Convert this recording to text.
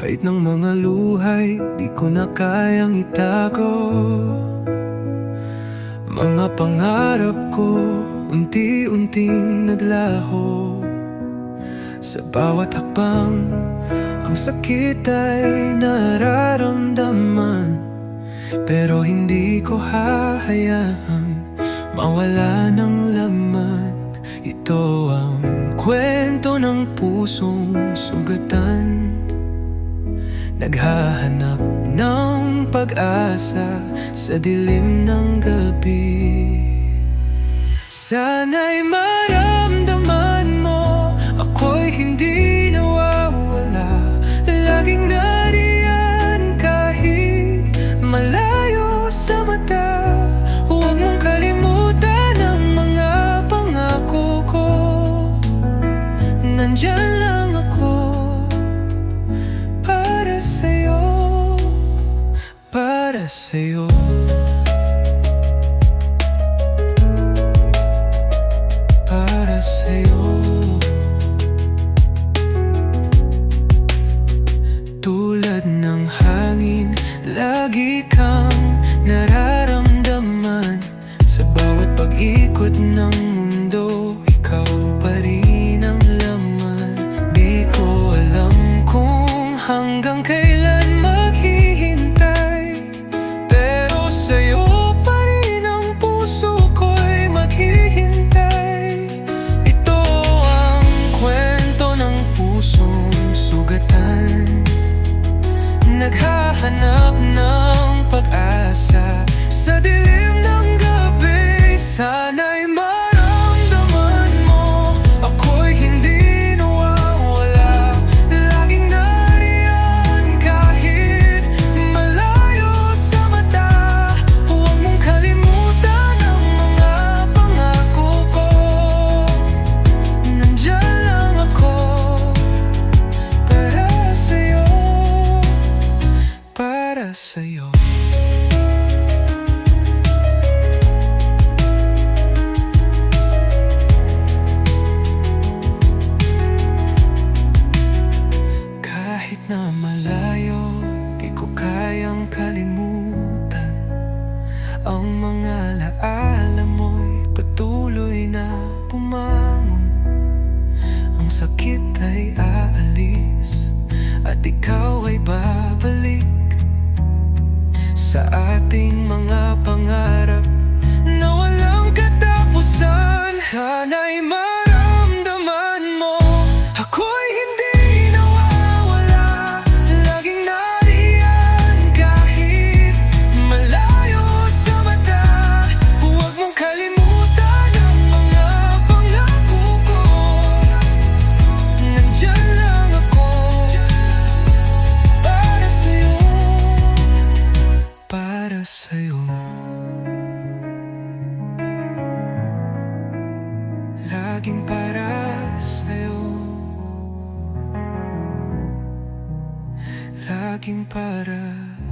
Kahit ng mga luhay Di ko na kayang itago. Mga pangarap ko Unti-unting naglaho. Sa bawat hakbang Ang sakit ay nararamdaman. Pero hindi ko hahayaan Mawala ng laman. Ito ang kwento ng pusong sugatan Naghahanap ng pag-asa Sa dilim ng gabi. Sana'y maramdaman sa'yo. Para sa'yo. Tulad ng hangin, lagi kang nararamdaman. Sa bawat pag-ikot ng mundo, ikaw pa rin ang laman. Di ko alam kung hanggang kailan Naghahanap ng Sa'yo. Kahit na malayo, di ko kayang kalimutan Ang mga laala mo'y patuloy na bumangon. Ang sakit ay aalis At ikaw ay babalik Sa ating mga pangarap Na walang katapusan. Sana'y maramdaman mo Ako'y Para sa'yo para sa'yo. Laging para sa'yo